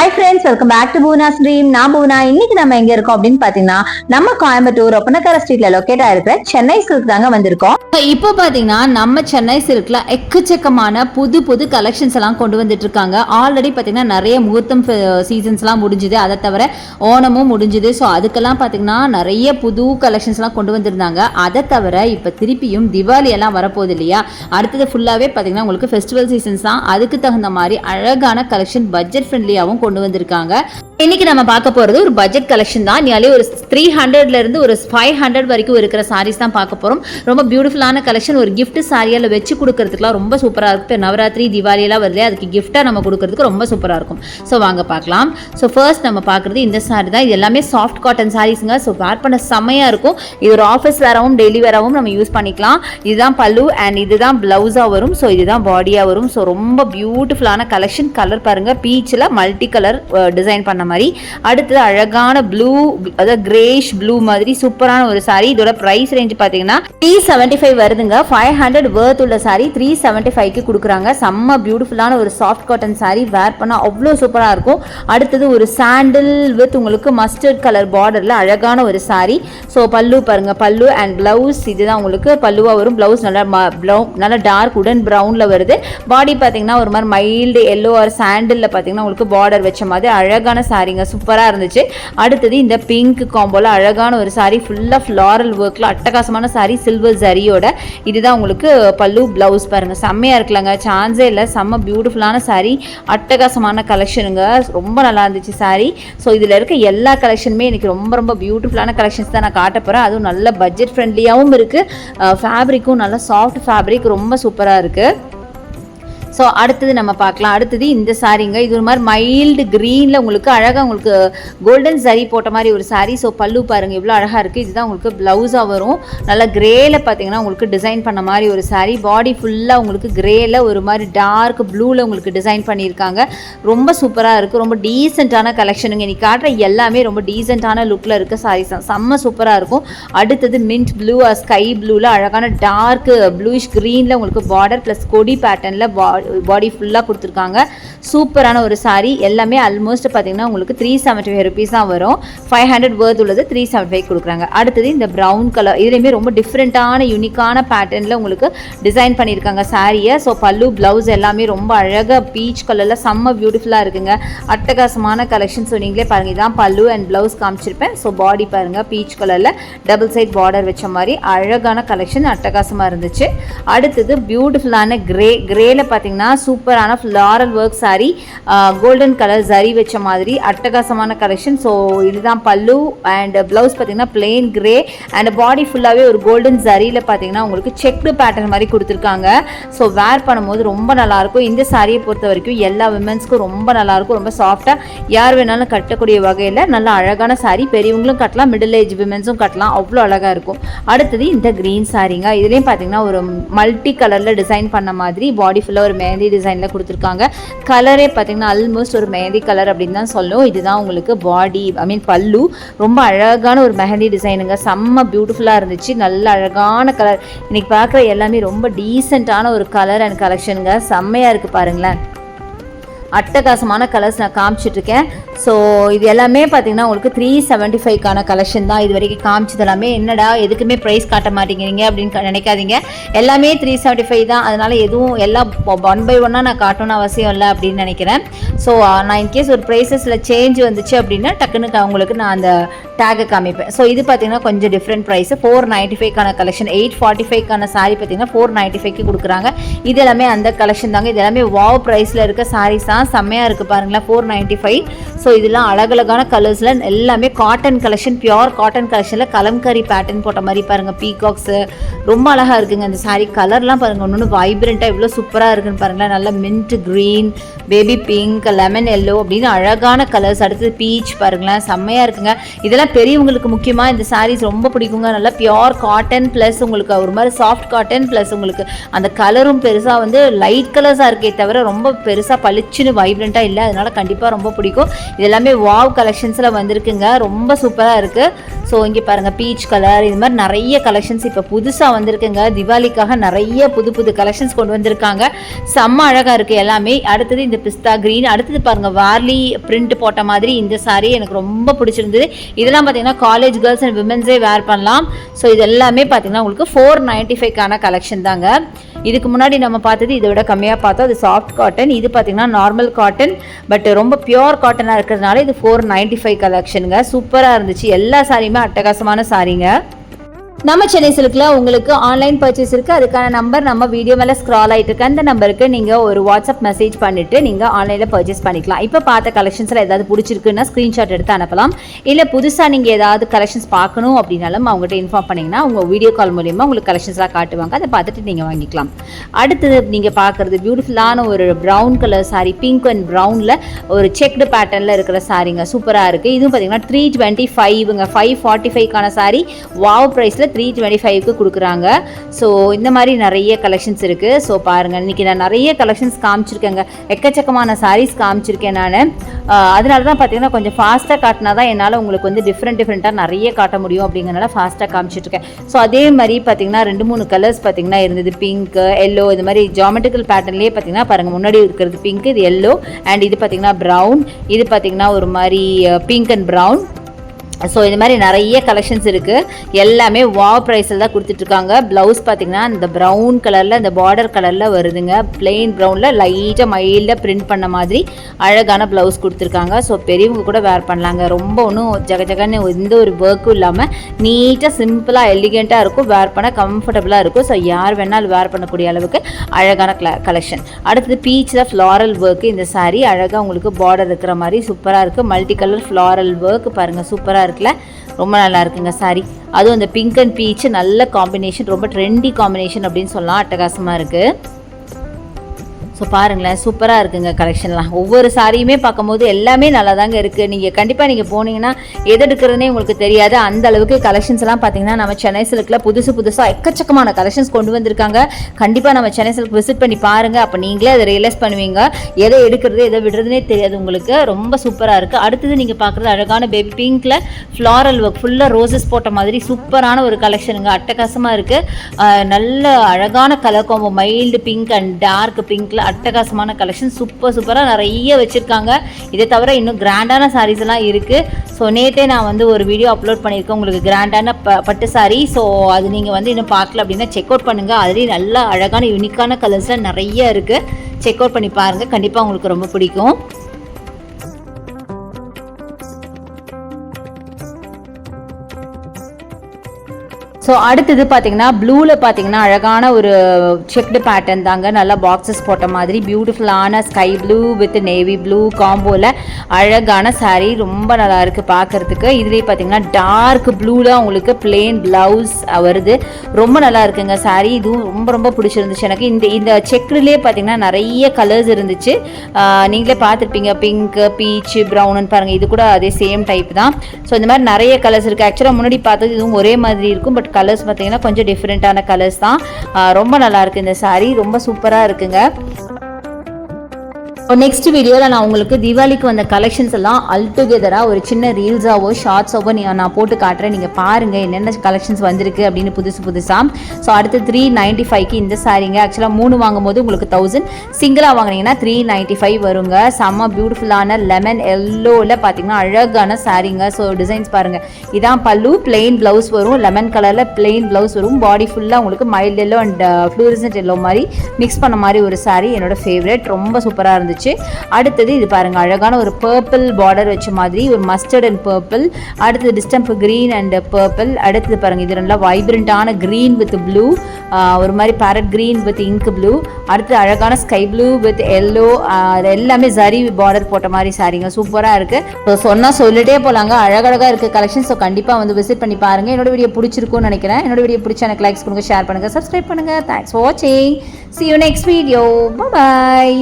I friends welcome back to Poona stream நான் பூனா. இன்னைக்கு நம்ம எங்க இருக்கோம் அப்படின்னு பாத்தீங்கன்னா நம்ம கோயம்புத்தூர் ஒப்பனக்கர ஸ்ட்ரீட்ல லொக்கேட் ஆயிருக்கிற சென்னை சில்க் தாங்க வந்திருக்கோம். இப்போ பாத்தீங்கன்னா நம்ம சென்னை சில்க்ல எக்கச்சக்கமான புது புது கலெக்ஷன்ஸ் எல்லாம் கொண்டு வந்துட்டு இருக்காங்க. ஆல்ரெடி பாத்தீங்கன்னா நிறைய முகூர்த்தம் சீசன்ஸ் எல்லாம் முடிஞ்சுது. அதை தவிர ஓணமும் முடிஞ்சுது. ஸோ அதுக்கெல்லாம் பாத்தீங்கன்னா நிறைய புது கலெக்ஷன்ஸ் எல்லாம் கொண்டு வந்திருந்தாங்க. அதை தவிர இப்போ திருப்பியும் திவாலி எல்லாம் வரப்போகுது இல்லையா? அடுத்தது ஃபுல்லாவே பாத்தீங்கன்னா உங்களுக்கு ஃபெஸ்டிவல் சீசன்ஸ் தான். அதுக்கு தகுந்த மாதிரி அழகான கலெக்ஷன் பட்ஜெட் ஃப்ரெண்ட்லியாகவும் கொண்டு வந்திருக்காங்க. இன்னைக்கு நம்ம பார்க்க போறது ஒரு பட்ஜெட் கலெக்ஷன் தான். நியாலே ஒரு த்ரீ ஹண்ட்ரட்ல இருந்து ஒரு ஃபைவ் ஹண்ட்ரட் வரைக்கும் இருக்கிற சாரீஸ் தான் பார்க்க போறோம். ரொம்ப பியூட்டிஃபுல்லான கலெக்ஷன் ஒரு கிஃப்ட் சாரியால வச்சு கொடுக்கறதுக்குலாம் ரொம்ப சூப்பராக இருக்கு இப்போ நவராத்திரி தீபாவளியெல்லாம் வருது அதுக்கு கிஃப்ட்டாக நம்ம கொடுக்கறதுக்கு ரொம்ப சூப்பராக இருக்கும். ஸோ வாங்க பார்க்கலாம். ஸோ ஃபர்ஸ்ட் நம்ம பார்க்குறது இந்த சாரி தான். இது எல்லாமே சாஃப்ட் காட்டன் சாரீஸுங்க ஸோ வேர் பண்ண செம்மையா இருக்கும். இது ஒரு ஆஃபீஸ் வேறாவும் டெய்லி வேறாவும் நம்ம யூஸ் பண்ணிக்கலாம். இதுதான் பல்லு அண்ட் இதுதான் பிளவுஸாக வரும். ஸோ இதுதான் பாடியாக வரும். ஸோ ரொம்ப பியூட்டிஃபுல்லான கலெக்ஷன் கலர் பாருங்க. பீச்சில் மல்டி கலர் டிசைன் பண்ண மாதிரி. அடுத்தது அழகான ப்ளூ அதாவது கிரேஷ் ப்ளூ மாதிரி சூப்பரான ஒரு சாரி இதோட ப்ரைஸ் ரேஞ்ச் பார்த்தீங்கன்னா த்ரீ செவன்ட்டி ஃபைவ் வருதுங்க. ஃபைவ் ஹண்ட்ரட் வேர்த் உள்ள சாரி த்ரீ செவன்ட்டி ஃபைவ்க்கு கொடுக்குறாங்க. செம்ம பியூட்டிஃபுல்லான ஒரு சாஃப்ட் காட்டன் சாரி வேர் பண்ணால் அவ்வளோ சூப்பராக இருக்கும். அடுத்தது ஒரு சாண்டில் வித் உங்களுக்கு மஸ்டர்ட் கலர் பார்டரில் அழகான ஒரு சாரி ஸோ பல்லு பாருங்க. பல்லு அண்ட் பிளவுஸ் இதுதான் உங்களுக்கு பல்லுவாக வரும். பிளவுஸ் நல்லா ப்ளவு நல்லா டார்க் உடன் ப்ரௌனில் வருது. பாடி பார்த்தீங்கன்னா ஒரு மாதிரி மைல்டு எல்லோ ஆர் சாண்டிலில் பார்த்தீங்கன்னா உங்களுக்கு பார்டர் வச்ச மாதிரி அழகான சாரீங்க சூப்பராக இருந்துச்சு. அடுத்தது இந்த பிங்க் காம்போவில் அழகான ஒரு சாரி ஃபுல்லாக ஃப்ளாரல் ஒர்க்கில் அட்டகாசமான சாரி சில்வர் ஜரியோட இதுதான் உங்களுக்கு பல்லு ப்ளவுஸ் பாருங்கள் செம்மையாக இருக்கலாங்க சான்ஸே இல்லை. செம்ம பியூட்டிஃபுல்லான சாரி அட்டகாசமான கலெக்ஷனுங்க ரொம்ப நல்லா இருந்துச்சு சாரி ஸோ இதில் இருக்க எல்லா கலெக்ஷனுமே எனக்கு ரொம்ப ரொம்ப பியூட்டிஃபுல்லான கலெக்ஷன்ஸ் தான் நான் காட்ட போகிறேன் அதுவும் நல்ல பட்ஜெட் ஃப்ரெண்ட்லியாகவும் இருக்குது ஃபேப்ரிக்கும் நல்ல சாஃப்ட் ஃபேப்ரிக் ரொம்ப சூப்பராக இருக்குது ஸோ அடுத்தது நம்ம பார்க்கலாம். அடுத்தது இந்த சாரீங்க இது ஒரு மாதிரி மைல்டு க்ரீனில் உங்களுக்கு அழகாக உங்களுக்கு கோல்டன் சரி போட்ட மாதிரி ஒரு சாரீ ஸோ பல்லு பாருங்க. இவ்வளோ அழகாக இருக்குது இதுதான் உங்களுக்கு ப்ளவுஸாக வரும். நல்லா க்ரேயில் பார்த்தீங்கன்னா உங்களுக்கு டிசைன் பண்ண மாதிரி ஒரு சாரீ பாடி ஃபுல்லாக உங்களுக்கு க்ரேயில் ஒரு மாதிரி டார்க் ப்ளூவில் உங்களுக்கு டிசைன் பண்ணியிருக்காங்க. ரொம்ப சூப்பராக இருக்குது ரொம்ப டீசெண்டான கலெக்ஷனுங்க இன்னைக்கு காட்டுற எல்லாமே ரொம்ப டீசெண்டான லுக்கில் இருக்க சாரீஸ் தான். செம்ம சூப்பராக இருக்கும். அடுத்தது மின்ட் ப்ளூ ஸ்கை ப்ளூவில் அழகான டார்க் ப்ளூஷ் க்ரீனில் உங்களுக்கு பார்டர் ப்ளஸ் கொடி பேட்டர்னில் பாடி ஃபுல்லாக கொடுத்துருக்காங்க. சூப்பரான ஒரு சாரீ எல்லாமே ஆல்மோஸ்ட் பார்த்தீங்கன்னா உங்களுக்கு த்ரீ செவன்ட்டி ஃபைவ் ருபீஸ் தான் வரும். ஃபைவ் ஹண்ட்ரட் வேர்த் உள்ளது த்ரீ செவன்ட்டி ஃபைவ் கொடுக்குறாங்க. அடுத்தது இந்த ப்ரௌன் கலர் இதுலேயுமே ரொம்ப டிஃப்ரெண்ட்டான யூனிக்கான பேட்டர்னில் உங்களுக்கு டிசைன் பண்ணியிருக்காங்க சாரியை ஸோ பல்லு ப்ளவுஸ் எல்லாமே ரொம்ப அழகாக பீச் கலரில் செம்ம பியூட்டிஃபுல்லாக இருக்குங்க. அட்டகாசமான கலெக்ஷன் ஸோ நீங்களே பாருங்கள் இதான் பல்லு அண்ட் ப்ளவுஸ் காமிச்சிருப்பேன். ஸோ பாடி பாருங்கள் பீச் கலரில் டபுள் சைட் பார்டர் வச்ச மாதிரி அழகான கலெக்ஷன் அட்டகாசமாக இருந்துச்சு. அடுத்தது பியூட்டிஃபுல்லான கிரே கிரேல பார்த்தீங்கன்னா சூப்பரான floral work sari golden colour zari வச்ச மாதிரி அட்டகாசமான கலெக்ஷன் ஸோ இதுதான் பல்லு அண்ட் ப்ளவுஸ் பார்த்தீங்கன்னா பிளெயின் கிரே அண்ட் பாடி ஃபுல்லாகவே ஒரு கோல்டன் ஜரியில் பார்த்தீங்கன்னா உங்களுக்கு செக்டு பேட்டர்ன் மாதிரி கொடுத்துருக்காங்க. ஸோ வேர் பண்ணும்போது ரொம்ப நல்லாயிருக்கும். இந்த சாரியை பொறுத்த வரைக்கும் எல்லா விமன்ஸ்க்கும் ரொம்ப நல்லாயிருக்கும். ரொம்ப சாஃப்டாக யார் வேணாலும் கட்டக்கூடிய வகையில் நல்ல அழகான சாரி பெரியவங்களும் கட்டலாம் மிடில் ஏஜ் விமன்ஸும் கட்டலாம். அவ்வளோ அழகாக இருக்கும். அடுத்தது இந்த க்ரீன் சாரிங்க இதுலேயும் பார்த்தீங்கன்னா ஒரு மல்டி கலரில் டிசைன் பண்ண மாதிரி பாடி ஃபுல்லாக ஒரு மெஹந்தி டிசைனில் கொடுத்துருக்காங்க. கலரே பார்த்தீங்கன்னா ஆல்மோஸ்ட் ஒரு மெஹந்தி கலர் அப்படின்னு தான் சொல்லும். இதுதான் உங்களுக்கு பாடி ஐ மீன் பல்லு. ரொம்ப அழகான ஒரு மெஹந்தி டிசைனுங்க செம்ம பியூட்டிஃபுல்லாக இருந்துச்சு. நல்ல அழகான கலர் இன்றைக்கி பார்க்குற எல்லாமே ரொம்ப டீசெண்டான ஒரு கலர் அண்ட் கலெக்ஷனுங்க செம்மையாக இருக்குது பாருங்களேன். அட்டகாசமான கலர்ஸ் நான் காமிச்சிட்ருக்கேன் ஸோ இது எல்லாமே பார்த்தீங்கன்னா உங்களுக்கு த்ரீ செவன்ட்டி ஃபைவ்க்கான கலெக்ஷன் தான் இது வரைக்கும் காமிச்சது எல்லாமே. என்னடா எதுக்குமே ப்ரைஸ் காட்ட மாட்டேங்கிறீங்க அப்படின்னு க- நினைக்காதீங்க. எல்லாமே த்ரீ செவன்ட்டி ஃபைவ் தான். அதனால் எதுவும் எல்லாம் ஒன் பை ஒன்னாக நான் காட்டணும்னு அவசியம் இல்லை அப்படின்னு நினைக்கிறேன். ஸோ நான் இன்கேஸ் ஒரு ப்ரைஸஸில் சேஞ்ச் வந்துச்சு அப்படின்னா டக்குன்னு அவங்களுக்கு உங்களுக்கு நான் அந்த டேகை காமிப்பேன். ஸோ இது பார்த்தீங்கன்னா கொஞ்சம் டிஃப்ரெண்ட் ப்ரைஸ் ஃபோர் நைன்ட்டி ஃபைவ்க்கான கலெக்ஷன் எயிட் ஃபார்ட்டி ஃபைவ்க்கான சாரி பார்த்தீங்கன்னா ஃபோர் நைன்ட்டி ஃபைவ்க்கு கொடுக்குறாங்க. இது எல்லாமே அந்த கலெக்ஷன் தாங்க. இது எல்லாமே வாவ் ப்ரைஸில் இருக்க சாரீஸ் தான் செம்மையாக இருக்குது பாருங்களேன் ஃபோர் நைன்ட்டி ஃபைவ் ஸோ இதெல்லாம் அழகழகான கலர்ஸில் எல்லாமே காட்டன் கலெக்ஷன் பியோர் காட்டன் கலெக்ஷனில் கலம்கரி பேட்டர்ன் போட்ட மாதிரி பாருங்கள் பீகாக்ஸு ரொம்ப அழகாக இருக்குங்க அந்த சாரீ கலர்லாம் பாருங்கள் ஒன்று ஒன்று வைப்ரண்ட்டாக எவ்வளோ சூப்பராக இருக்குன்னு பாருங்களேன். நல்ல mint green baby pink lemon yellow அப்படின்னு அழகான கலர்ஸ் அடுத்தது பீச் பாருங்களேன் செம்மையாக இருக்குங்க. இதெல்லாம் பெரியவங்களுக்கு முக்கியமாக இந்த சாரீஸ் ரொம்ப பிடிக்குங்க. நல்லா பியோர் காட்டன் ப்ளஸ் உங்களுக்கு ஒரு மாதிரி சாஃப்ட் காட்டன் ப்ளஸ் உங்களுக்கு அந்த கலரும் பெருசாக வந்து லைட் கலர்ஸாக இருக்கே தவிர ரொம்ப பெருசாக பளிச்சுன்னு வைப்ரண்ட்டாக இல்லை. அதனால் கண்டிப்பாக ரொம்ப பிடிக்கும். இது எல்லாமே வாவ் கலெக்ஷன்ஸில் வந்திருக்குங்க. ரொம்ப சூப்பராக இருக்குது ஸோ இங்கே பாருங்கள் பீச் கலர் இது மாதிரி நிறைய கலெக்ஷன்ஸ் இப்போ புதுசாக வந்திருக்குங்க. திவாலிக்காக நிறைய புது புது கலெக்ஷன்ஸ் கொண்டு வந்திருக்காங்க. செம்ம அழகாக இருக்குது எல்லாமே. அடுத்தது இந்த பிஸ்தா க்ரீன் அடுத்தது பாருங்கள் வார்லி பிரிண்ட் போட்ட மாதிரி இந்த saree எனக்கு ரொம்ப பிடிச்சிருந்தது. இதெல்லாம் பார்த்தீங்கன்னா காலேஜ் கேர்ள்ஸ் அண்ட் விமென்ஸே வேர் பண்ணலாம். ஸோ இது எல்லாமே பார்த்தீங்கன்னா உங்களுக்கு ஃபோர் நைன்ட்டி ஃபைவ்க்கான கலெக்ஷன் தாங்க. இதுக்கு முன்னாடி நம்ம பார்த்தது இதை விட கம்மியாக பார்த்தோம். அது சாஃப்ட் காட்டன் இது பார்த்தீங்கன்னா நார்மல் காட்டன் பட் ரொம்ப பியோர் காட்டனாக இருக்கிறதுனால இது ஃபோர் நைன்ட்டி ஃபைவ் கலெக்ஷனுங்க சூப்பராக இருந்துச்சு. எல்லா சாரியுமே அட்டகாசமான சாரீங்க நம்ம சென்னை சில்க்ல உங்களுக்கு ஆன்லைன் பர்ச்சேஸ் இருக்குது அதுக்கான நம்பர் நம்ம வீடியோ மேலே ஸ்க்ரால் ஆகிட்டு இருக்கு. அந்த நம்பருக்கு நீங்கள் ஒரு வாட்ஸ்அப் மெசேஜ் பண்ணிவிட்டு நீங்கள் ஆன்லைனில் பர்ச்சேஸ் பண்ணிக்கலாம். இப்போ பார்த்த கலெக்ஷன்ஸில் ஏதாவது பிடிச்சிருக்குன்னா ஸ்க்ரீன்ஷாட் எடுத்து அனுப்பலாம். இல்லை புதுசாக நீங்கள் ஏதாவது கலெக்ஷன்ஸ் பார்க்கணும் அப்படின்னாலும் அவங்ககிட்ட இன்ஃபார்ம் பண்ணிங்கன்னா உங்கள் வீடியோ கால் மூலிமா உங்களுக்கு கலெக்ஷன்ஸ்லாம் காட்டுவாங்க. அதை பார்த்துட்டு நீங்கள் வாங்கிக்கலாம். அடுத்தது நீங்கள் பார்க்கறது பியூட்டிஃபுல்லான ஒரு brown colour sari pink and ப்ரௌனில் ஒரு செக்டு பேட்டர்னில் இருக்கிற சாரிங்க சூப்பராக இருக்குது இதுவும் பார்த்தீங்கன்னா த்ரீ டுவெண்ட்டி ஃபைவ்ங்க ஃபைவ் ஃபார்ட்டி ஃபைவ்க்கான சாரி வாவ் ப்ரைஸில் த்ரீ டுவெண்ட்டி ஃபைவ்க்கு கொடுக்குறாங்க. ஸோ இந்த மாதிரி நிறைய கலெக்ஷன்ஸ் இருக்குது ஸோ பாருங்கள் இன்றைக்கி நான் நிறைய கலெக்ஷன்ஸ் காமிச்சிருக்கேங்க. எக்கச்சக்கமான சாரீஸ் காமிச்சிருக்கேன் நான். அதனால தான் பார்த்தீங்கன்னா கொஞ்சம் ஃபாஸ்ட்டாக காட்டினா தான் என்னால் உங்களுக்கு வந்து டிஃப்ரெண்ட் டிஃப்ரெண்ட்டாக நிறைய காட்ட முடியும் அப்படிங்கிறனால ஃபாஸ்ட்டாக காமிச்சிட்ருக்கேன். ஸோ அதே மாதிரி பார்த்தீங்கன்னா ரெண்டு மூணு கலர்ஸ் பார்த்தீங்கன்னா இருந்தது பிங்க் எல்லோ இது மாதிரி ஜாமெட்ரிக்கல் பேட்டர்ன்லேயே பார்த்தீங்கன்னா பாருங்கள் முன்னாடி இருக்கிறது பிங்க் இது எல்லோ அண்ட் இது பார்த்தீங்கன்னா ப்ரௌன் இது பார்த்தீங்கன்னா ஒரு மாதிரி பிங்க் அண்ட் ப்ரௌன் ஸோ இது மாதிரி நிறைய கலெக்ஷன்ஸ் இருக்குது எல்லாமே வா ப்ரைஸில் தான் கொடுத்துட்ருக்காங்க. ப்ளவுஸ் பார்த்தீங்கன்னா இந்த ப்ரௌன் கலரில் இந்த பார்டர் கலரில் வருதுங்க. பிளெயின் ப்ரௌனில் லைட்டாக மைல்டாக பிரிண்ட் பண்ண மாதிரி அழகான ப்ளவுஸ் கொடுத்துருக்காங்க. ஸோ பெரியவங்க கூட வேர் பண்ணலாங்க. ரொம்ப ஒன்றும் ஜக ஜகன்னு எந்த ஒரு ஒர்க்கும் இல்லாமல் நீட்டாக சிம்பிளாக எலிகெண்ட்டாக இருக்கும். வேர் பண்ண கம்ஃபர்டபுளாக இருக்கும். ஸோ யார் வேணாலும் வேர் பண்ணக்கூடிய அளவுக்கு அழகான கல கலெக்ஷன் அடுத்தது பீச்சில் ஃப்ளாரல் ஒர்க்கு இந்த சாரீ அழகாக உங்களுக்கு பார்டர் இருக்கிற மாதிரி சூப்பராக இருக்குது மல்டி கலர் ஃப்ளாரல் ஒர்க் பாருங்கள் சூப்பராக இருக்குல்ல? ரொம்ப நல்லா இருக்குங்க சாரி அதுவும் அந்த பிங்க் அண்ட் பீச் நல்ல காம்பினேஷன் ரொம்ப ட்ரெண்டி காம்பினேஷன் அப்படின்னு சொல்லலாம். அட்டகாசமாக இருக்குது ஸோ பாருங்களேன் சூப்பராக இருக்குங்க கலெக்ஷன்லாம் ஒவ்வொரு சாரியுமே பார்க்கும்போது எல்லாமே நல்லா தாங்க இருக்குது நீங்கள் கண்டிப்பாக நீங்கள் போனீங்கன்னா எது எடுக்கிறதுனே உங்களுக்கு தெரியாது. அந்த அளவுக்கு கலெக்ஷன்ஸ்லாம் பார்த்தீங்கன்னா நம்ம சென்னை சில்கில் புதுசு புதுசாக எக்கச்சக்கமான கலெக்ஷன்ஸ் கொண்டு வந்திருக்காங்க. கண்டிப்பாக நம்ம சென்னை சில்க் விசிட் பண்ணி பாருங்கள் அப்போ நீங்களே அதை ரியலைஸ் பண்ணுவீங்க. எதை எடுக்கிறது எதை விடுறதுனே தெரியாது உங்களுக்கு. ரொம்ப சூப்பராக இருக்குது அடுத்தது நீங்கள் பார்க்குறது அழகான பேபி பிங்க்கில் ஃப்ளாரல் ஒர்க் ஃபுல்லாக ரோசஸ் போட்ட மாதிரி சூப்பரான ஒரு கலெக்ஷனுங்க அட்டகாசமாக இருக்குது நல்ல அழகான colour combo mild pink and dark பிங்க்கில் அட்டகாசமான கலெக்ஷன் சூப்பர் சூப்பராக நிறைய வச்சுருக்காங்க. இதை தவிர இன்னும் கிராண்டான சாரீஸ் எல்லாம் இருக்குது ஸோ நேற்றே நான் வந்து ஒரு வீடியோ அப்லோட் பண்ணியிருக்கேன். உங்களுக்கு கிராண்டான ப பட்டு சாரீ ஸோ அது நீங்கள் வந்து இன்னும் பார்க்கல அப்படின்னா செக் அவுட் பண்ணுங்கள் அதுலேயும் நல்ல அழகான யூனிக்கான கலர்ஸ்லாம் நிறைய இருக்குது செக் அவுட் பண்ணி பாருங்கள் கண்டிப்பாக உங்களுக்கு ரொம்ப பிடிக்கும். ஸோ அடுத்தது பார்த்தீங்கன்னா ப்ளூவில் பார்த்தீங்கன்னா அழகான ஒரு செக்டு பேட்டர்ன் தாங்க. நல்லா பாக்ஸஸ் போட்ட மாதிரி பியூட்டிஃபுல்லான sky blue with navy blue காம்போவில் அழகான சாரீ ரொம்ப நல்லா இருக்குது பார்க்கறதுக்கு இதுலேயே பார்த்தீங்கன்னா டார்க் ப்ளூவில் உங்களுக்கு பிளெயின் ப்ளவுஸ் வருது. ரொம்ப நல்லா இருக்குங்க சாரீ இதுவும் ரொம்ப ரொம்ப பிடிச்சிருந்துச்சு எனக்கு. இந்த இந்த செக்குலேயே பார்த்தீங்கன்னா நிறைய கலர்ஸ் இருந்துச்சு. நீங்களே பார்த்துருப்பீங்க பிங்க்கு பீச்சு ப்ரௌனுன்னு பாருங்கள் இது கூட அதே சேம் டைப் தான். ஸோ இந்த மாதிரி நிறைய கலர்ஸ் இருக்குது ஆக்சுவலாக முன்னாடி பார்த்தது இதுவும் ஒரே மாதிரி இருக்கும். பட் கலர்ஸ் பார்த்தீங்கன்னா கொஞ்சம் டிஃப்ரெண்ட்டான கலர்ஸ் தான். ரொம்ப நல்லாயிருக்கு இந்த சாரீ ரொம்ப சூப்பராக இருக்குங்க. நெக்ஸ்ட் வீடியோவில் நான் உங்களுக்கு தீபாவளிக்கு வந்த கலெக்ஷன்ஸ் எல்லாம் அல்டுகெதராக ஒரு சின்ன ரீல்ஸாவோ ஷார்ட்ஸாவோ நீ நான் போட்டு காட்டுறேன். நீங்கள் பாருங்கள் என்னென்ன கலெக்ஷன்ஸ் வந்திருக்கு அப்படின்னு புதுசு புதுசாக ஸோ அடுத்து த்ரீ நைன்ட்டி ஃபைவ்க்கு இந்த சாரீங்க ஆக்சுவலாக மூணு வாங்கும்போது உங்களுக்கு தௌசண்ட் சிங்கிளாக வாங்குனீங்கன்னா த்ரீ நைன்ட்டி ஃபைவ் வருங்க. செம்ம பியூட்டிஃபுல்லான லெமன் எல்லோவில் பார்த்தீங்கன்னா அழகான சாரீங்க ஸோ டிசைன்ஸ் பாருங்கள் இதான் பல்லு பிளெயின் ப்ளவுஸ் வரும். லெமன் கலரில் பிளெயின் ப்ளவுஸ் வரும். பாடி ஃபுல்லாக உங்களுக்கு mild yellow and fluorescent yellow மாதிரி மிக்ஸ் பண்ண மாதிரி ஒரு சாரீ என்னோட ஃபேவரட் ரொம்ப சூப்பராக இருந்துச்சு. அடுத்தது இது பாருங்க அழகான ஒரு பர்பிள் பார்டர் வச்ச மாதிரி ஒரு மஸ்டர்ட் அண்ட் பர்பிள் அடுத்தது டிஸ்டம்ப் க்ரீன் அண்ட் பர்பிள் அடுத்தது பாருங்க இது நல்லா வைப்ரண்டான க்ரீன் வித் ப்ளூ ஒரு மாதிரி parrot green with ink blue அடுத்து அழகான ஸ்கை ப்ளூ வித் எல்லோ அது எல்லாமே சரி பார்டர் போட்ட மாதிரி சாரிங்க சூப்பராக இருக்கு. ஸோ சொல்லிட்டே போகலாங்க அழகழகாக இருக்குது கலெக்ஷன் ஸோ கண்டிப்பாக வந்து விசிட் பண்ணி பாருங்க. என்னோட வீடியோ பிடிச்சிருக்கும்னு நினைக்கிறேன். என்னோட வீடியோ பிடிச்ச எனக்கு லைக்ஸ் கொடுங்க ஷேர் பண்ணுங்கள் சப்ஸ்கிரைப் பண்ணுங்க. தேங்க்ஸ் ஃபார் வாட்சிங் see you next video bye